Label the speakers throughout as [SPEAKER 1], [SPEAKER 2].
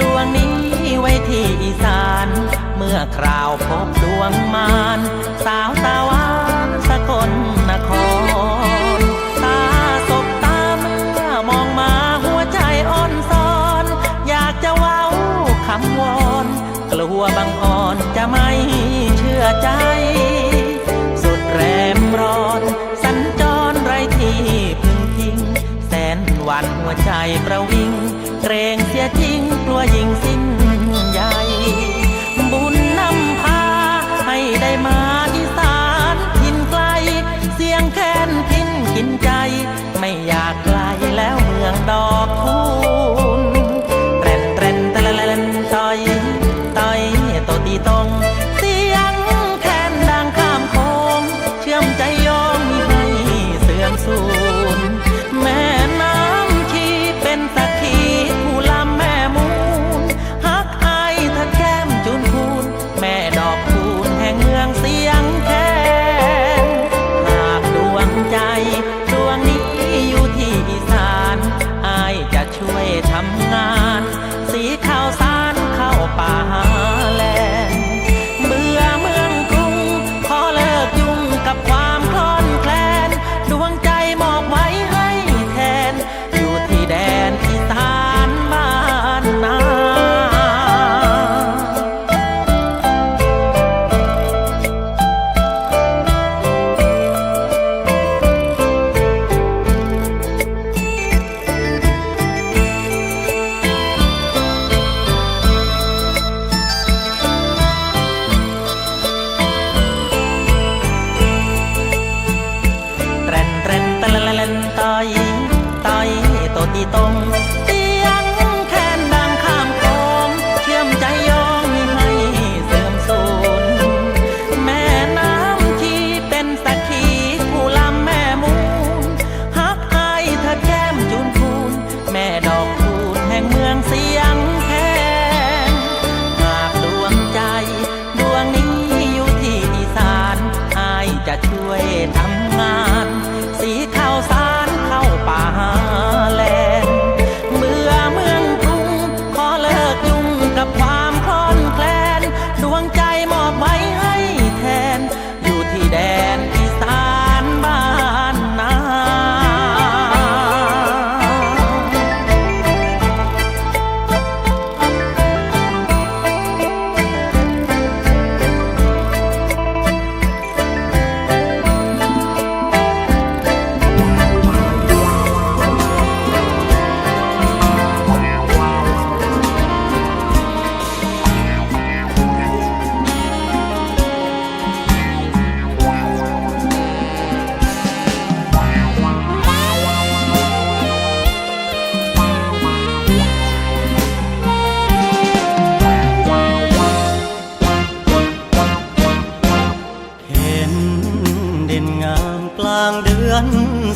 [SPEAKER 1] ดวงนี้ไว้ที่อีสาน เมื่อคราวพบดวงมารสาว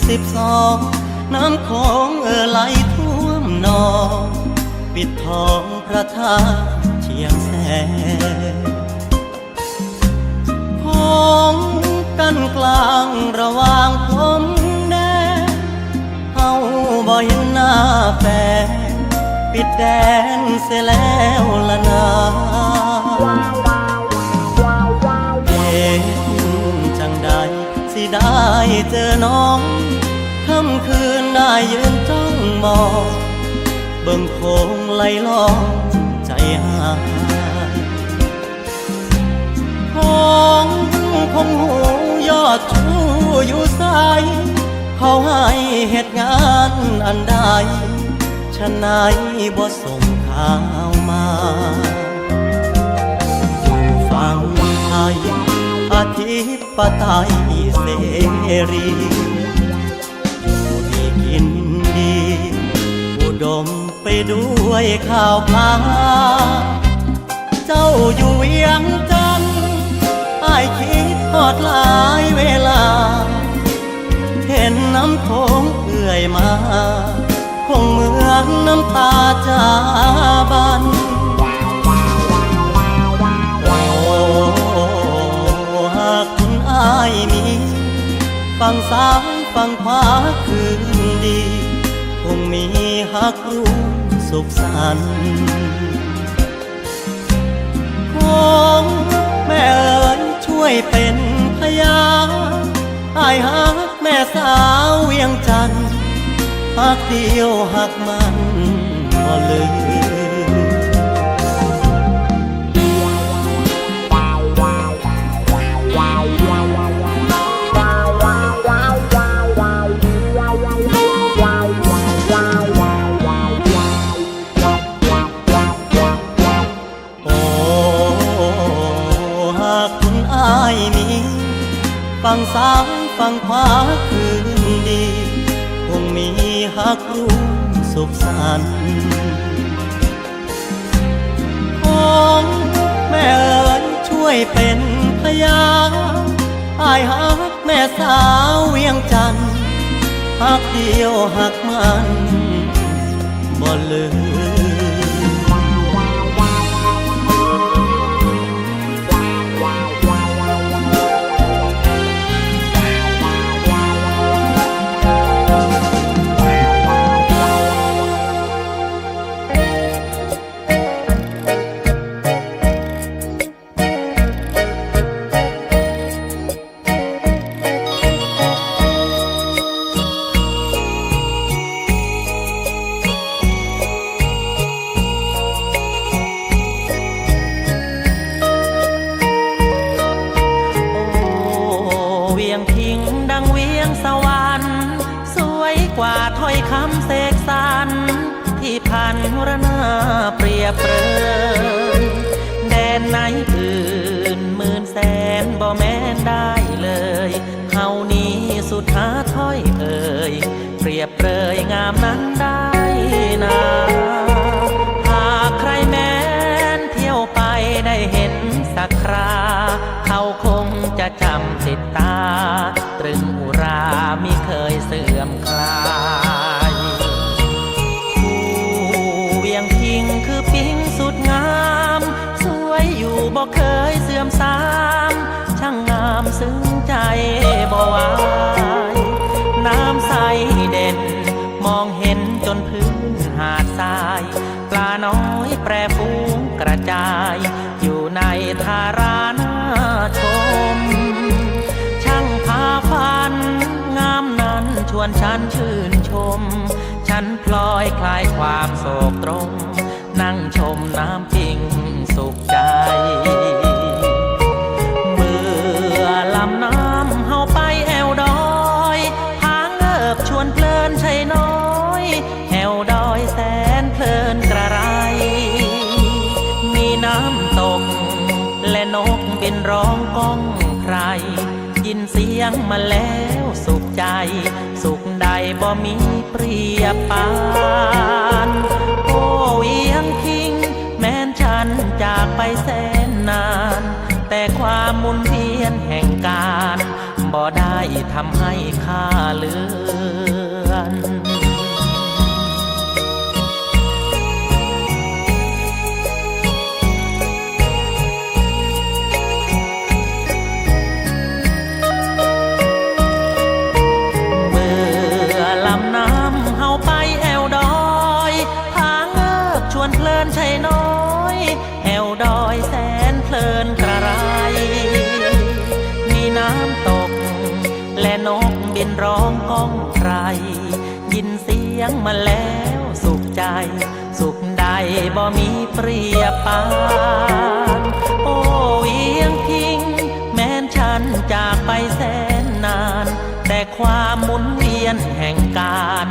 [SPEAKER 1] สิบสองน้ำของเอ่อไห
[SPEAKER 2] ลท่วมนอง ปิดทองพระธาตุเชียงแสนของกันกลางระหว่างพรมแดนเอาบ่เห็นหน้าแฟนปิดแดนเสียแล้วละนาายืนจ้องมอง เบิ่งโคงไหลลองใจหายของคงหูยอดชูอยู่ใสเขาให้เหตุงานอันใดชนายบ่ส่งข่าวมาอยู่ฟังไทยอธิปไตยเสรี ดมไปด้วยข่าวพาเจ้าอยู่เวียงจันไอคิดทอดหลายเวลา เห็นน้ำโขงเอื่อยมา คงเหมือนน้ำตาจาบันโอ้คุณไอมีฟังซ้ายฟังขวาคือ หักรุ่งสุขสันของแม่เอ๋ยช่วยเป็นพยานไอายหักแม่สาวเวียงจันหักเดียวหักมันบ่ลย กรู้สุขสันต์ของแม่เอ๋ยช่วยเป็นพยานอายหักแม่สาวเวียงจันทร์หักเดียวหักมันบ่ลืม
[SPEAKER 1] สุดหาถ้อยเอ่ยเปรียบเปรยงามนั้นได้นาหากใครแม้นเที่ยวไปได้เห็นสักครา เขาคงจะจำติดตา ตรึงอุรามิเคยเสื่อมคลายผู้เวียงพิงคือปิงสุดงาม สวยอยู่บ่เคยเสื่อมสาม ช่างงามซึ้งใจบ่วา จ อยู่ในทารานาชม ช่างพาฟัน งามนั้นชวนฉันชื่นชม ฉันพลอยคลายความโศกตรง นั่งชมน้ำปิ ยินเสียงมาแล้วสุขใจ สุขใดบ่มีเปรียบปานโอ้เอียงคิง แม้นฉันจากไปแสนนาน แต่ความมุนเวียนแห่งการบ่ได้ทำให้ข้าเลือ นร้องก้องใคร ยินเสียงมาแล้วสุขใจ สุขใดบ่มีเปรียบปานโอ้เอียงพิง แม้นฉันจากไปแสนนาน แต่ความหมุนเวียนแห่งการ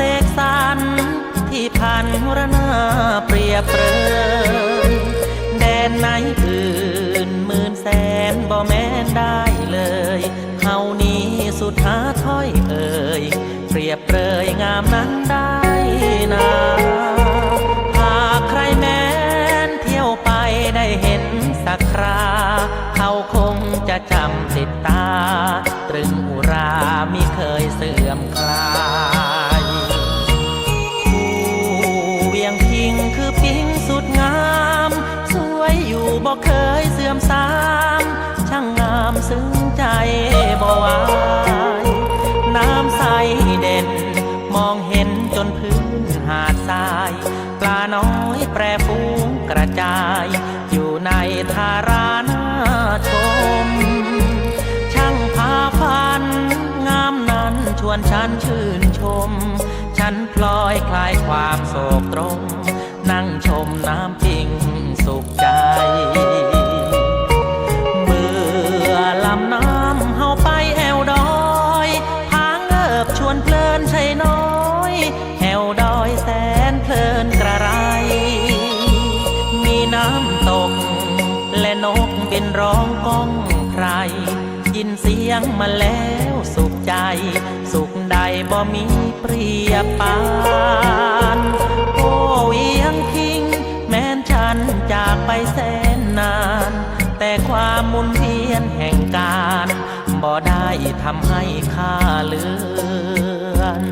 [SPEAKER 1] เสกสรรที่พันรนาเปรียบเปรยแดนไหนอื่นหมื่นแสนบ่แม้นได้เลยเฮานี้สุดหาถ้อยเอ่ยเปรียบเปรยงามนั้นได้นาหากใครแม้นเที่ยวไปได้เห็นสักคราเขาคงจะจำติดตา ตรึงอุรามิเคยเสื่อมคลา ปรฟูงกระจาย อยู่ในทารานาชม ช่างพาพัน งามนั้นชวนฉันชื่นชม ฉันพลอยคลายความโศกตรง นั่งชมน้ำปิงสุขใจเมื่อลำน้ำเฮาไปแอวดอยพางเอิบชวนเพลินใช่น้อยแอวดอย ยงมาแล้วสุขใจ สุขใดบ่มีเปรียบปานโอ้เวียงคิง แม้นฉันจากไปแสนนาน แต่ความมุนเวียนแห่งการบ่ได้ทำให้ข้าเลือน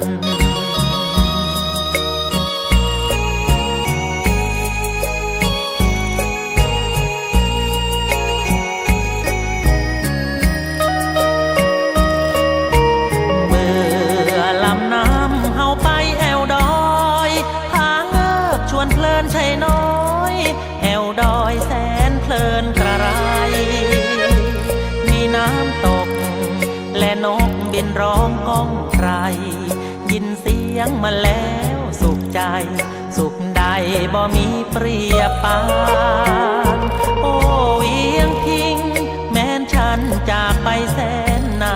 [SPEAKER 1] นเพลินใช่น้อยแอวดอยแสนเพลินกระไร มีน้ำตก และนกบินร้องก้องไพรยินเสียงมาแล้วสุขใจ สุขใดบ่มีเปรียบปานโอ้เวียงพิง แม้นฉันจากไปแสน